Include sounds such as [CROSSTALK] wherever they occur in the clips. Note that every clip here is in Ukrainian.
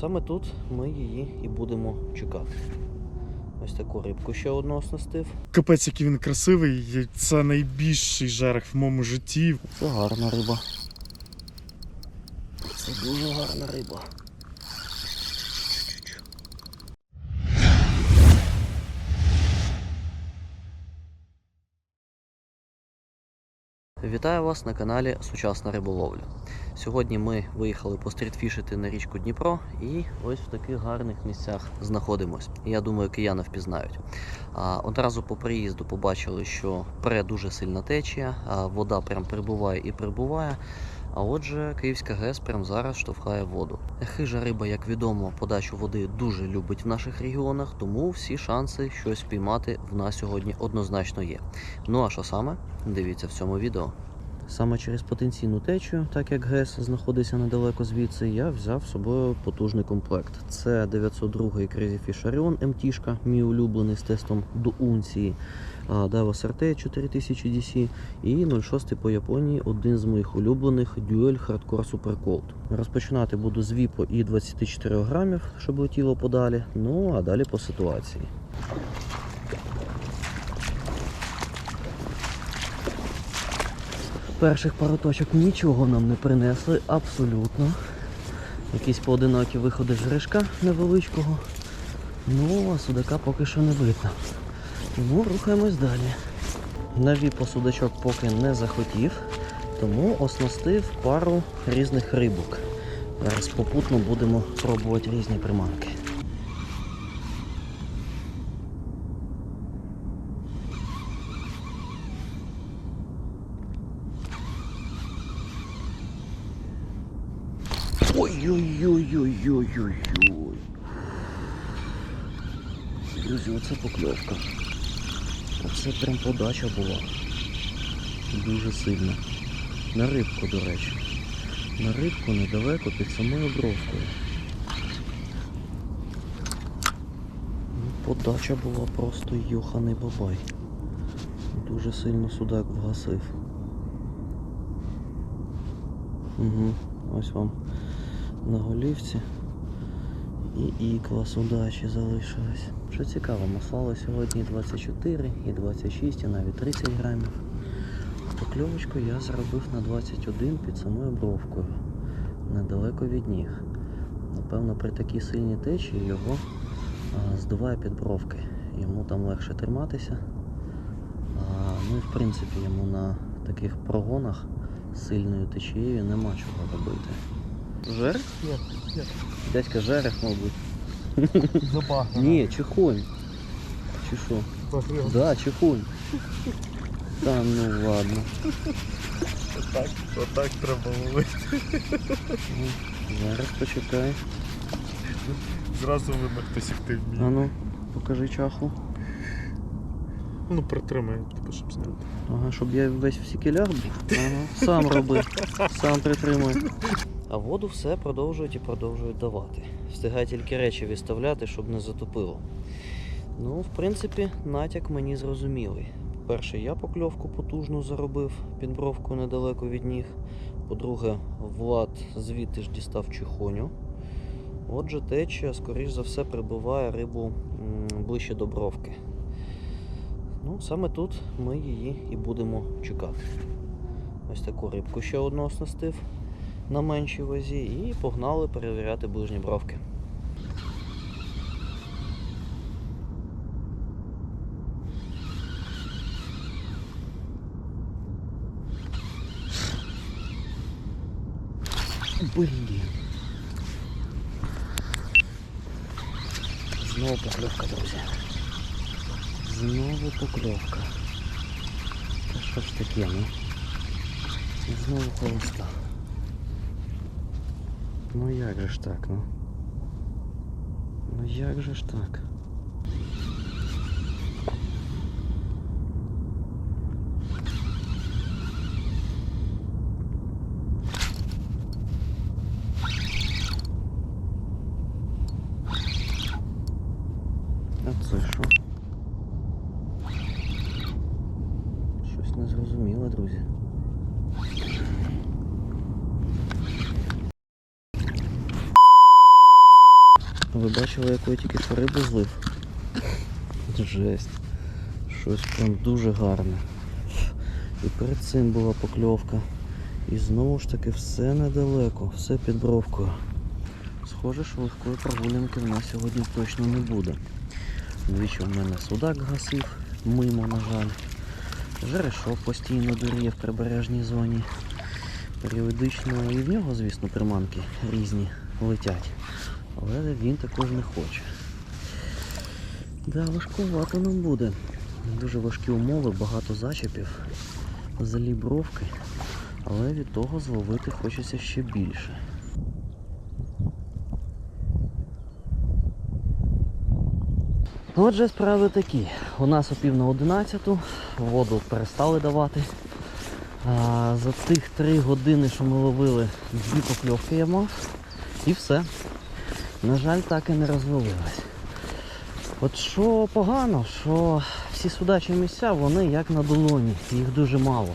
саме тут ми її і будемо чекати. Ось таку рибку ще одну оснастив. Капець, який він красивий. Це найбільший жерех в моєму житті. Це гарна риба. Це дуже гарна риба. Вітаю вас на каналі Сучасна риболовля. Сьогодні ми виїхали пострітфішити на річку Дніпро і ось в таких гарних місцях знаходимось. Я думаю, кияни впізнають. А, одразу по приїзду побачили, що пре дуже сильна течія, а вода прям прибуває і прибуває. А отже, Київська ГЕС прямо зараз штовхає воду. Хижа риба, як відомо, подачу води дуже любить в наших регіонах, тому всі шанси щось піймати в нас сьогодні однозначно є. Ну а що саме? Дивіться в цьому відео. Саме через потенційну течію, так як ГЕС знаходиться недалеко звідси, я взяв з собою потужний комплект. Це 902 Crazy Fish Orion МТ, мій улюблений з тестом до унції. Davos RT 4000 DC і 06 по Японії один з моїх улюблених Duel Hardcore Super Cold. Розпочинати буду з віпо і 24 грамів, щоб летіло подалі. Ну а далі по ситуації. Перших пару точок нічого нам не принесли, абсолютно. Якісь поодинокі виходи з рижка невеличкого. Ну, а судака поки що не видно. Тому рухаємось далі. На віпо судачок поки не захотів, тому оснастив пару різних рибок. Зараз попутно будемо пробувати різні приманки. Ой-ой-ой-ой-ой-ой-ой. Друзі, оце покльовка. Оце прям подача була. Дуже сильна. На рибку, до речі. На рибку недалеко під самою бровкою. Ну, Подача була просто йоханий бабай. Дуже сильно судак вгасив. Угу, ось вам на голівці. І ікла судачі залишилась. Що цікаво, маслало сьогодні 24, і 26, і навіть 30 грамів. Покльовочку я зробив на 21 під самою бровкою, недалеко від ніг. Напевно, при такій сильній течії його а, здуває під бровки. Йому там легше триматися. А, ну і в принципі йому на таких прогонах з сильною течією нема чого робити. Жерех? Дядька жерех, мабуть. Забагано. Ні, чехонь. Чи що? Да, чехонь. Та ну ладно. Отак, отак треба ловити. Ну, Зараз почекай. Зразу видно, хтось їх ти А вміє. ну, покажи чаху. Ну, притримай, типу, щоб зняти. Ага, щоб я весь в сікелях був. Ага, сам роби, сам притримуй. [LAUGHS] А воду все продовжують і продовжують давати. Встигай тільки речі відставляти, щоб не затопило. Ну, в принципі, натяк мені зрозумілий. По-перше, я покльовку потужну заробив під бровкою недалеко від ніг. По-друге, Влад звідти ж дістав чихоню. Отже, течія, скоріш за все, прибиває рибу ближче до бровки. Ну, саме тут ми її і будемо чекати. Ось таку рибку ще одну оснастив на меншій вазі і погнали перевіряти ближні бровки. Блін. Знову покльовка, друзі. Знову покльовка. Та що ж таке, ну? Знову холоста. Ну як же ж так, ну? Ну як же ж так? А це що? Бачили, яку я тільки що злив? Жесть. Щось прям дуже гарне. І перед цим була покльовка. І знову ж таки все недалеко, все під бровкою. Схоже, що легкої прогулянки в нас сьогодні точно не буде. Двічі в мене судак гасив, мимо, на жаль. Жерешок постійно дуріє в прибережній зоні. Періодично і в нього, звісно, приманки різні летять. Але він також не хоче. Да, важкувато нам буде. Дуже важкі умови, багато зачепів, взагалі бровки. Але від того зловити хочеться ще більше. Отже, справи такі. У нас о пів на одинадцяту, воду перестали давати. За тих три години, що ми ловили, дві покльовки я мав. І все. На жаль, так і не розвалилось. От що погано, що всі судачі місця, вони як на долоні, їх дуже мало.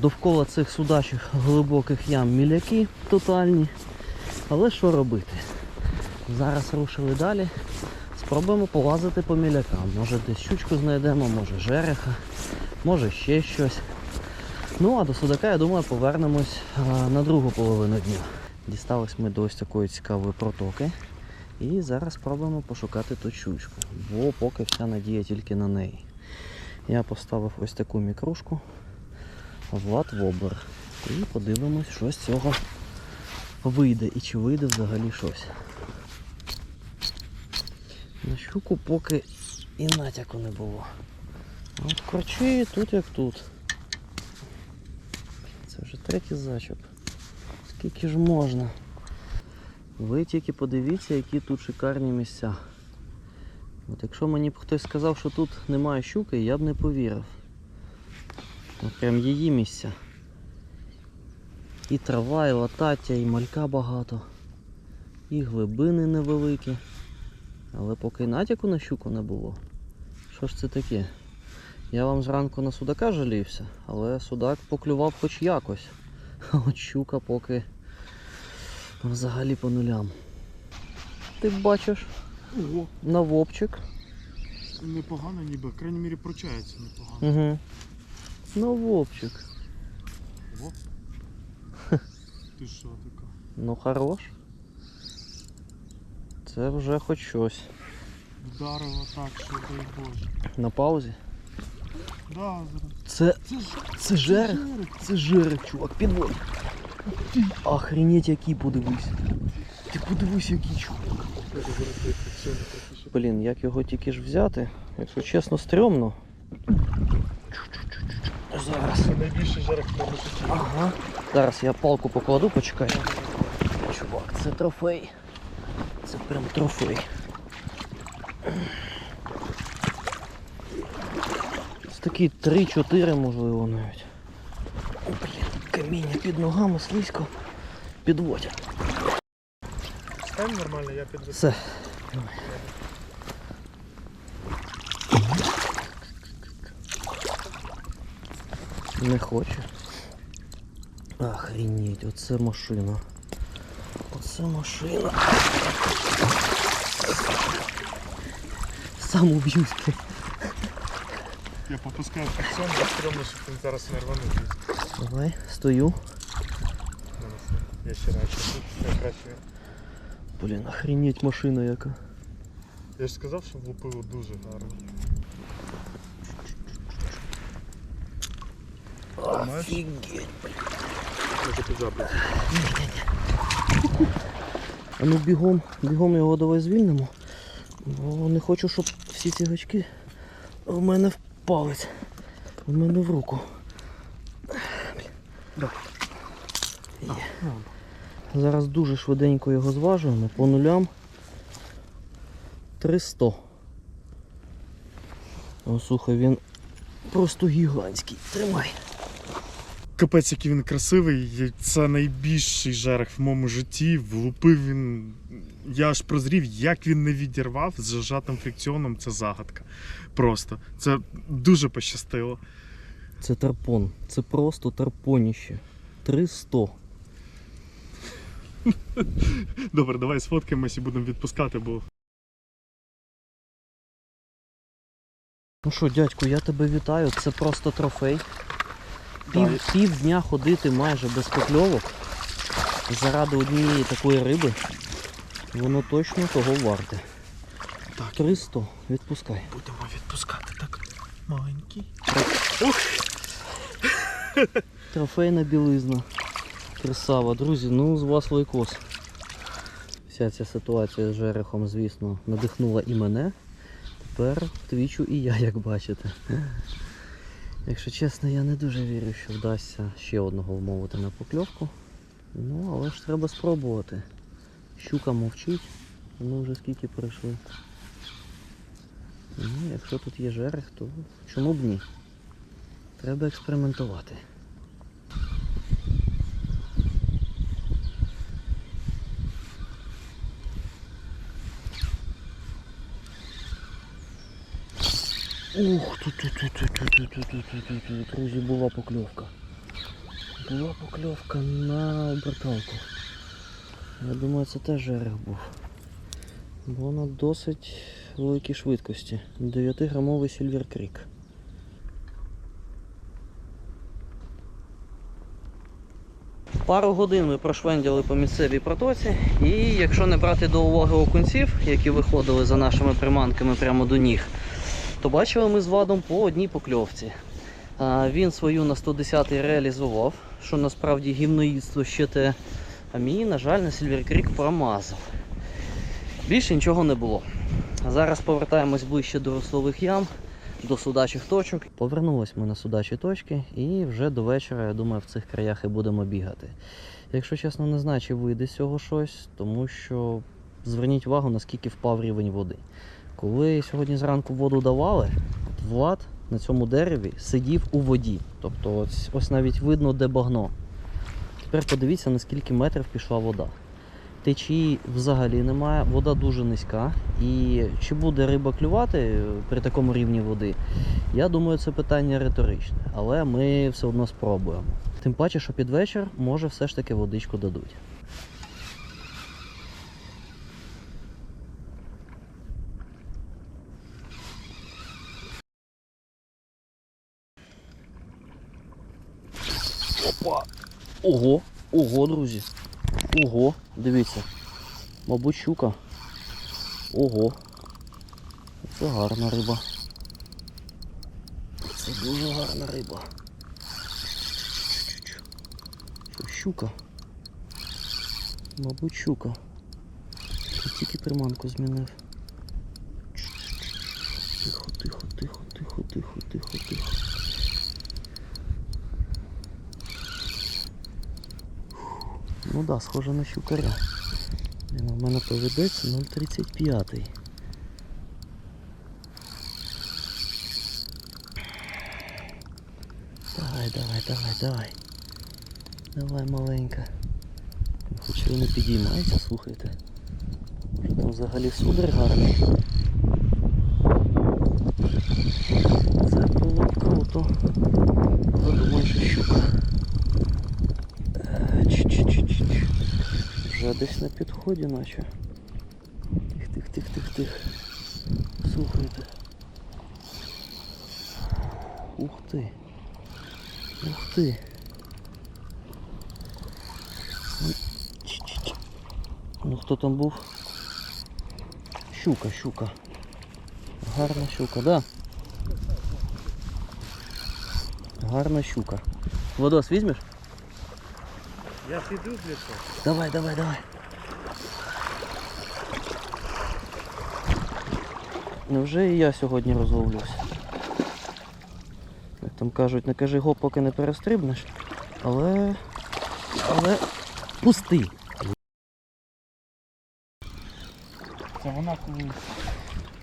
Довкола цих судачих глибоких ям міляки тотальні. Але що робити? Зараз рушили далі. Спробуємо полазити по мілякам. Може десь щучку знайдемо, може жереха, може ще щось. Ну а до судака, я думаю, повернемось на другу половину дня. Дістались ми до ось такої цікавої протоки. І зараз спробуємо пошукати ту щучку, бо поки вся надія тільки на неї. Я поставив ось таку мікрушку Влад Вобер. І подивимось, що з цього вийде і чи вийде взагалі щось. На щуку поки і натяку не було. От корчі тут як тут. Це вже третій зачеп. Скільки ж можна? Ви тільки подивіться, які тут шикарні місця. От якщо мені б хтось сказав, що тут немає щуки, я б не повірив. От прям її місця. І трава, і латаття, і малька багато. І глибини невеликі. Але поки натяку на щуку не було. Що ж це таке? Я вам зранку на судака жалівся, але судак поклював хоч якось. [LAUGHS] А от щука поки взагалі по нулям. Ти бачиш Ого, на вовчик. непогано ніби, в крайній мірі прочається непогано. Угу. На вовчик. Ого. [LAUGHS] Ти що така? Ну хорош. Це вже хоч щось. Вдарила так, що дай Боже. На паузі. Да, зараз. Це. Це жерех? Це жерех, чувак, підводь. Охренеть, який подивись. Ти подивись, який чувак. Блін, як його тільки ж взяти, якщо чесно, стрьомно. Зараз. Ага. Зараз я палку покладу, почекай. Чувак, це трофей. Це прям трофей. Це такі 3-4 можливо навіть. Блін, каміння під ногами слизько. Підводь. Стань нормально, я підведу. Все. Не хоче. Охренеть, оце машина. Оце машина. Сам уб'юсь. Я попускаю фрикціон, бо стрьомно, щоб він зараз не рванув. Давай, стою. Я ще. Краще. Блін, охренеть машина яка. Я ж сказав, що влупило дуже гарно. Офігеть. Підзапити. А ну бігом, бігом його давай звільнимо. Бо не хочу, щоб всі ці гачки в мене в палець. В мене в руку. Є. Зараз дуже швиденько його зважуємо по нулям. 300. О, слухай, він просто гігантський. Тримай. Капець, який він красивий. Це найбільший жерех в моєму житті. Влупив він. Я аж прозрів, як він не відірвав з зажатим фрикціоном. Це загадка. Просто. Це дуже пощастило. Це тарпон. Це просто тарпоніще. 300. Добре, давай сфоткаємось і будемо відпускати, бо Ну що, дядьку, я тебе вітаю, це просто трофей. Пів, пів дня ходити майже без покльовок заради однієї такої риби. Воно точно того варте. Так. 300, відпускай. будемо відпускати так маленький. [LAUGHS] Трофейна білизна. Красава. Друзі, ну з вас лайкос. Вся ця ситуація з жерехом, звісно, надихнула і мене. Тепер твічу і я, як бачите. Якщо чесно, я не дуже вірю, що вдасться ще одного вмовити на покльовку. Ну, але ж треба спробувати. Щука мовчить, ми вже скільки пройшли. Ну, якщо тут є жерех, то чому б ні? Треба експериментувати. Ух, тут, тут, тут, тут, тут, тут, тут, тут, тут, тут, тут, друзі, була покльовка. Була покльовка на оберталку. Я думаю, це теж жерех був. Бо на досить великій швидкості. 9-грамовий Silver Creek. Пару годин ми прошвенділи по місцевій протоці, і якщо не брати до уваги окунців, які виходили за нашими приманками прямо до ніг, то бачили ми з Владом по одній покльовці. Він свою на 110-й реалізував, що насправді гімноїдство ще те, а мій, на жаль, на Creek промазав. Більше нічого не було. Зараз повертаємось ближче до руслових ям, до судачих точок. Повернулись ми на судачі точки і вже до вечора, я думаю, в цих краях і будемо бігати. Якщо чесно, не знаю, чи вийде з цього щось, тому що зверніть увагу, наскільки впав рівень води. Коли сьогодні зранку воду давали, Влад на цьому дереві сидів у воді. Тобто ось, ось навіть видно, де багно. Тепер подивіться, наскільки метрів пішла вода. Течії взагалі немає, вода дуже низька. І чи буде риба клювати при такому рівні води, я думаю, це питання риторичне, але ми все одно спробуємо. Тим паче, що під вечір може все ж таки водичку дадуть. Опа! Ого! Ого, друзі! Ого, дивіться. Мабуть, щука. Ого. Це гарна риба. Це дуже гарна риба. Що, щука? Мабуть, щука. Я тільки приманку змінив. Тихо, тихо, тихо, тихо, тихо, тихо, тихо. Ну да, схоже на щукаря. Він у мене поведеться 0,35. Давай, давай, давай, давай. Давай, маленька. Хоч він не підіймається, слухайте. Може там взагалі судар гарний. десь на підході наче. Тих, тих, тих, тих, тих. Слухайте. Ух ти. Ух ти. Ну, чи-чи-чи. Ну хто там був? Щука, щука. Гарна щука, да? Гарна щука. Водос візьмеш? Я піду для цього. Давай, давай, давай. Невже і я сьогодні розловлюсь? Як там кажуть, не кажи гоп, поки не перестрибнеш. Але. Але. Пусти! Це вона коли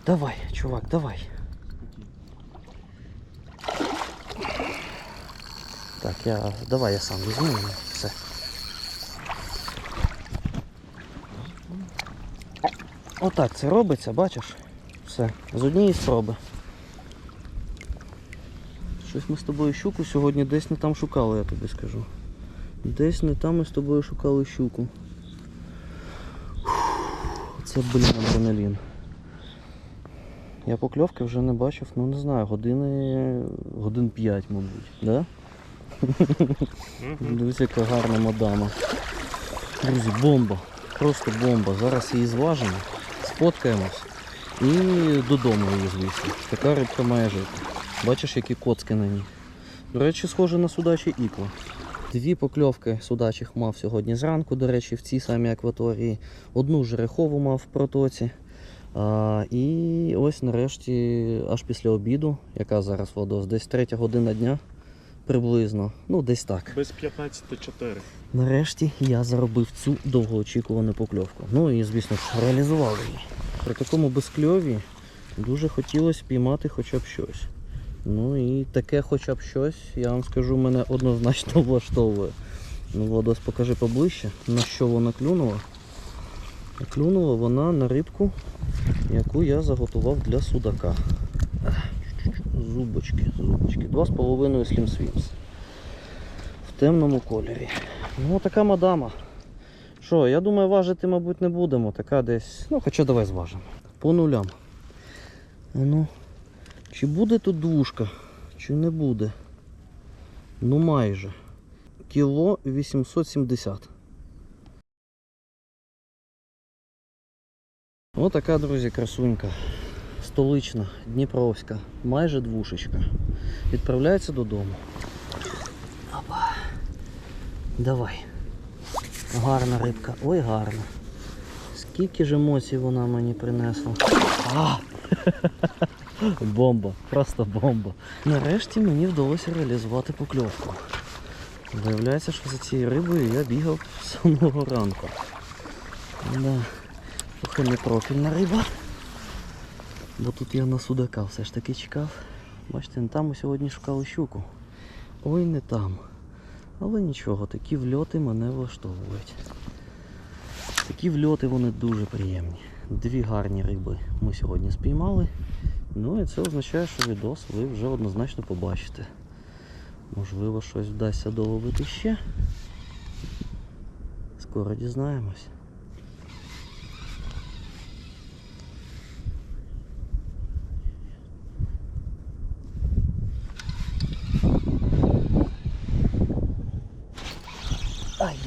Давай, чувак, давай. Так, я. Давай я сам візьму. Все. Отак це робиться, бачиш? Все. З однієї спроби. Щось ми з тобою щуку сьогодні десь не там шукали, я тобі скажу. Десь не там ми з тобою шукали щуку. Це, блін, адреналін. Я покльовки вже не бачив, ну не знаю, години. годин 5, мабуть. Да? Дивіться, яка гарна мадама. Друзі, бомба. Просто бомба. Зараз її зважимо, сфоткаємось і додому її звісно. Така рибка має жити. Бачиш, які коцки на ній. До речі, схоже на судачі ікла. Дві покльовки судачих мав сьогодні зранку, до речі, в цій самій акваторії. Одну жерехову мав в протоці. А, і ось нарешті, аж після обіду, яка зараз водос, десь третя година дня приблизно. Ну, десь так. Без 15-4. Нарешті я заробив цю довгоочікувану покльовку. Ну і, звісно ж, реалізував її. При такому безкльові дуже хотілося піймати хоча б щось. Ну і таке хоча б щось, я вам скажу, мене однозначно [LAUGHS] влаштовує. Ну, Владос, покажи поближче, на що вона клюнула. Клюнула вона на рибку, яку я заготував для судака. Зубочки, зубочки. Два з половиною Slim В темному кольорі. Ну, така мадама. Що, я думаю, важити, мабуть, не будемо. Така десь. Ну, хоча давай зважимо. По нулям. Ну, чи буде тут двушка, чи не буде? Ну майже. Кіло 870. Отака, друзі, красунька. Столична, Дніпровська, майже двушечка. Відправляється додому. Опа. Давай. Гарна рибка. Ой, гарна. Скільки ж емоцій вона мені принесла. А! [LAUGHS] Бомба, просто бомба. Нарешті мені вдалося реалізувати покльовку. Виявляється, що за цією рибою я бігав з самого ранку. Да. Трохи не профільна риба. Бо тут я на судака все ж таки чекав. Бачите, не там ми сьогодні шукали щуку. Ой, не там. Але нічого, такі вльоти мене влаштовують. Такі вльоти вони дуже приємні. Дві гарні риби ми сьогодні спіймали. Ну і це означає, що відос ви вже однозначно побачите. Можливо, щось вдасться доловити ще. Скоро дізнаємось.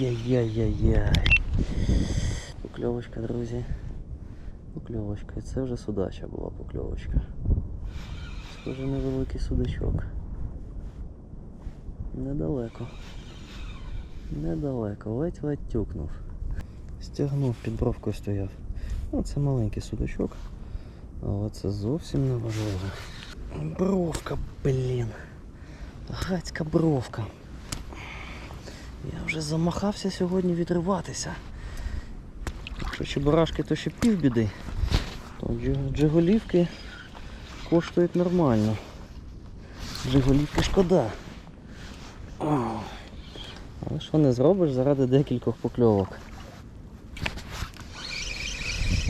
Ай-яй-яй-яй-яй. Покльовочка, друзі. Покльовочка. І це вже судача була покльовочка. Схоже невеликий судачок. Недалеко. Недалеко. Ледь-ледь тюкнув. Стягнув, під бровкою стояв. Ну, це маленький судачок. Але це зовсім не важливо. Бровка, блін. Гацька бровка. Я вже замахався сьогодні відриватися. Якщо чебурашки, то ще півбіди, то дж- джиголівки коштують нормально. Джиголівки шкода. Але що не зробиш заради декількох покльовок.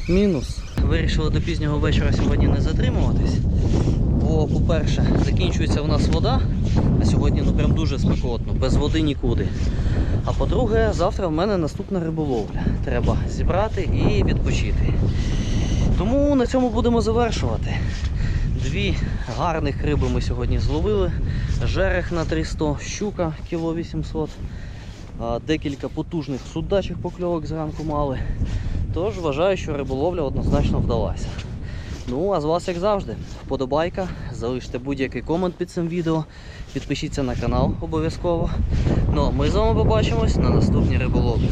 Мінус. Вирішили до пізнього вечора сьогодні не затримуватись. Бо, по-перше, закінчується в нас вода, а сьогодні ну прям дуже спекотно, без води нікуди. А по-друге, завтра в мене наступна риболовля. Треба зібрати і відпочити. Тому на цьому будемо завершувати. Дві гарних риби ми сьогодні зловили. Жерех на 300, щука кіло 800, а, декілька потужних судачих покльовок зранку мали. Тож вважаю, що риболовля однозначно вдалася. Ну, а з вас, як завжди, вподобайка, залиште будь-який комент під цим відео, підпишіться на канал обов'язково. Ну, а ми з вами побачимось на наступній риболовлі.